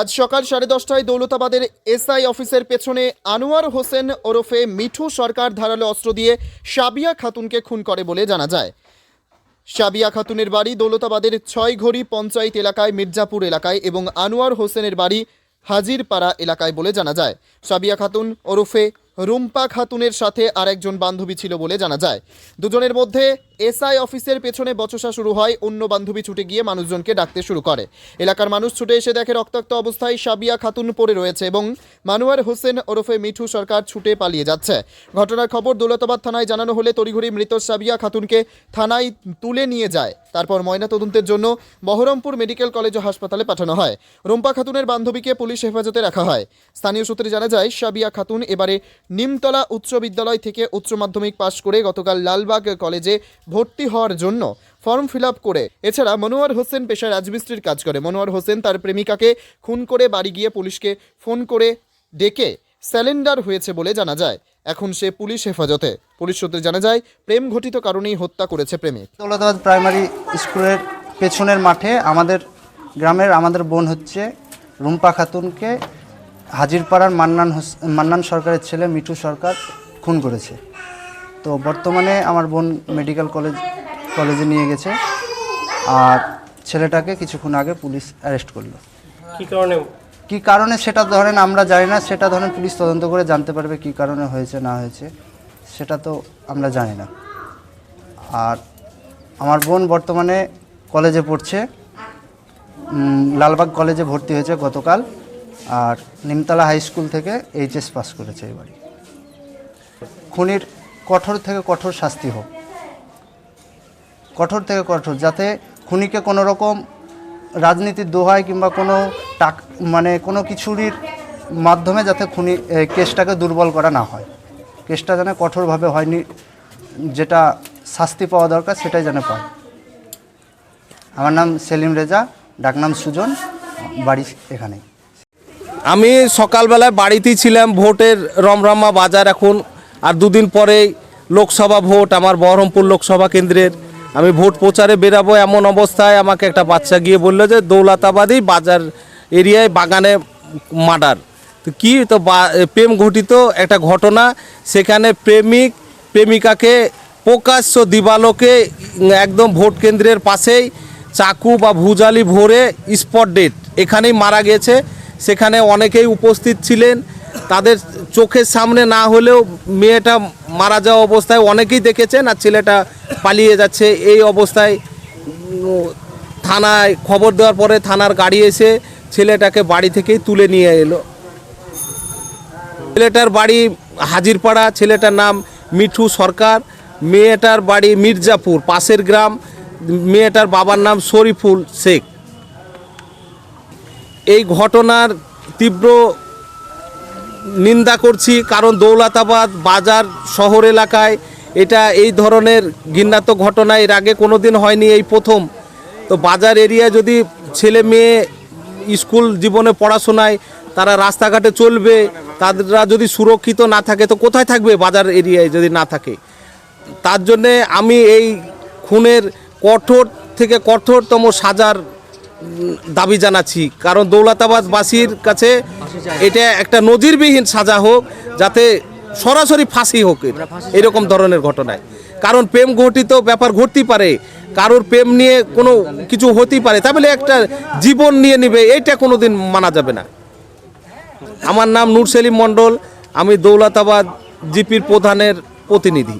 আজ সকাল সাড়ে দশটায় দৌলতাবাদের এসআই অফিসের পেছনে আনোয়ার হোসেন ওরফে মিঠু সরকার ধারালো অস্ত্র দিয়ে সাবিয়া খাতুনকে খুন করে বলে জানা যায়। সাবিয়া খাতুনের বাড়ি দৌলতাবাদের ছয় ঘড়ি পঞ্চায়েত এলাকায়, মির্জাপুর এলাকায় এবং আনোয়ার হোসেনের বাড়ি হাজিরপাড়া এলাকায় বলে জানা যায়। সাবিয়া খাতুন ওরফে রুম্পা খাতুনের সাথে আরেকজন বান্ধবী ছিল বলে জানা যায়। দুজনের মধ্যে এসআই অফিসের পেছনে বচসা শুরু হয়, অন্য বান্ধবী ছুটে গিয়ে মানুষজনকে ডাকতে শুরু করে। এলাকার মানুষ ছুটে এসে দেখে রক্তাক্ত অবস্থায় সাবিয়া খাতুন পড়ে রয়েছে এবং মানুয়ার হোসেন ওরফে মিঠু সরকার ছুটে পালিয়ে যাচ্ছে। ঘটনার খবর দৌলতাবাদ থানায় জানানো হলে তড়িঘড়ি মৃত সাবিয়া খাতুনকে থানায় তুলে নিয়ে যায়। তারপর ময়নাতদন্তের জন্য বহরমপুর মেডিকেল কলেজ ও হাসপাতালে পাঠানো হয়। রুম্পা খাতুনের বান্ধবীকে পুলিশ হেফাজতে রাখা হয়। স্থানীয় সূত্রে জানা যায় সাবিয়া খাতুন এবারে নিমতলা উচ্চ বিদ্যালয় থেকে উচ্চ মাধ্যমিক পাশ করে গতকাল লালবাগ কলেজে ভর্তি হওয়ার জন্য ফর্ম ফিল করে। এছাড়া মনোয়ার হোসেন পেশায় রাজমিস্ত্রির কাজ করে। মনোয়ার হোসেন তার প্রেমিকাকে খুন করে বাড়ি গিয়ে পুলিশকে ফোন করে ডেকে স্যালেন্ডার হয়েছে বলে জানা যায়। এখন সে পুলিশ হেফাজতে। পুলিশ সূত্রে জানা যায় প্রেম ঘটিত কারণেই হত্যা করেছে প্রেমিক। দৌলতাবাদ প্রাইমারি স্কুলের পেছনের মাঠে আমাদের গ্রামের আমাদের বোন হচ্ছে রুম্পা খাতুনকে হাজিরপাড়ার মান্নান হোস- মান্নান সরকারের ছেলে মিঠু সরকার খুন করেছে। তো বর্তমানে আমার বোন মেডিকেল কলেজ কলেজে নিয়ে গেছে আর ছেলেটাকে কিছুক্ষণ আগে পুলিশ অ্যারেস্ট করল। কি কারণে কি কারণে সেটা ধরেন আমরা জানি না, সেটা ধরেন পুলিশ তদন্ত করে জানতে পারবে কি কারণে হয়েছে, না হয়েছে, সেটা তো আমরা জানি না। আর আমার বোন বর্তমানে কলেজে পড়ছে লালবাগ কলেজে ভর্তি হয়েছে গতকাল, আর নিমতলা হাই স্কুল থেকে এইচএস পাস করেছে এবারে। খুনির কঠোর থেকে কঠোর শাস্তি হোক। কঠোর থেকে কঠোর, যাতে খুনিকে কোনো রকম রাজনীতির দোহায় কিংবা কোনো মানে কোনো কিছুরির মাধ্যমে যাতে খুনি কেসটাকে দুর্বল করা না হয়। কেসটা যেন কঠোরভাবে হয়নি, যেটা শাস্তি পাওয়া দরকার সেটাই যেন পায়। আমার নাম সেলিম রেজা ডাকনাম সুজন, বাড়ি এখানে আমি সকালবেলায় বাড়িতেই ছিলাম, ভোটের রমরমা বাজার এখন, আর দুদিন পরেই লোকসভা ভোট, আমার বহরমপুর লোকসভা কেন্দ্রের। আমি ভোট প্রচারে বেরাবো এমন অবস্থায় আমাকে একটা বাচ্চা গিয়ে বলল যে দৌলতাবাদী বাজার এরিয়ায় বাগানে মার্ডার। তো কি তো প্রেম ঘটিত একটা ঘটনা, সেখানে প্রেমিক, প্রেমিকাকে প্রকাশ্য দিবালোকে একদম ভোট কেন্দ্রের পাশেই চাকু বা ভুজালি ভরে স্পট ডেট এখানেই মারা গেছে। সেখানে অনেকেই উপস্থিত ছিলেন। তাদের চোখের সামনে না হলেও মেয়েটা মারা যাওয়া অবস্থায় অনেকেই দেখেছেন আর ছেলেটা পালিয়ে যাচ্ছে। এই অবস্থায় থানায় খবর দেওয়ার পরে থানার গাড়ি এসে ছেলেটাকে বাড়ি থেকেই তুলে নিয়ে এলো। ছেলেটার বাড়ি হাজিরপাড়া, ছেলেটার নাম মিঠু সরকার, মেয়েটার বাড়ি মির্জাপুর, পাশের গ্রাম, মেয়েটার বাবার নাম শরীফুল শেখ। এই ঘটনার তীব্র নিন্দা করছি, কারণ দৌলতাবাদ বাজার শহর এলাকায় এটা এই ধরনের ঘৃণাত্মক ঘটনা এর আগে কোনো দিন হয়নি এই প্রথম। তো বাজার এরিয়া যদি ছেলে মেয়ে স্কুল জীবনে পড়াশোনায় তারা রাস্তাঘাটে চলবে তারা যদি সুরক্ষিত না থাকে তো কোথায় থাকবে বাজার এরিয়ায় যদি না থাকে? তার জন্যে আমি এই খুনের কঠোর থেকে কঠোরতম সাজার দাবি জানাচ্ছি। কারণ দৌলতাবাদবাসীর কাছে এটা একটা নজিরবিহীন সাজা হোক যাতে সরাসরি ফাঁসি হোক। এরকম ধরনের ঘটনায়। কারণ প্রেম ঘটিত ব্যাপার ঘটতেই পারে। কারোর প্রেম নিয়ে কোনো কিছু হতেই পারে তাহলে একটা জীবন নিয়ে নেবে, এইটা কোনো দিন মানা যাবে না। আমার নাম নূর সেলিম মণ্ডল, আমি দৌলতাবাদ জিপির প্রধানের প্রতিনিধি।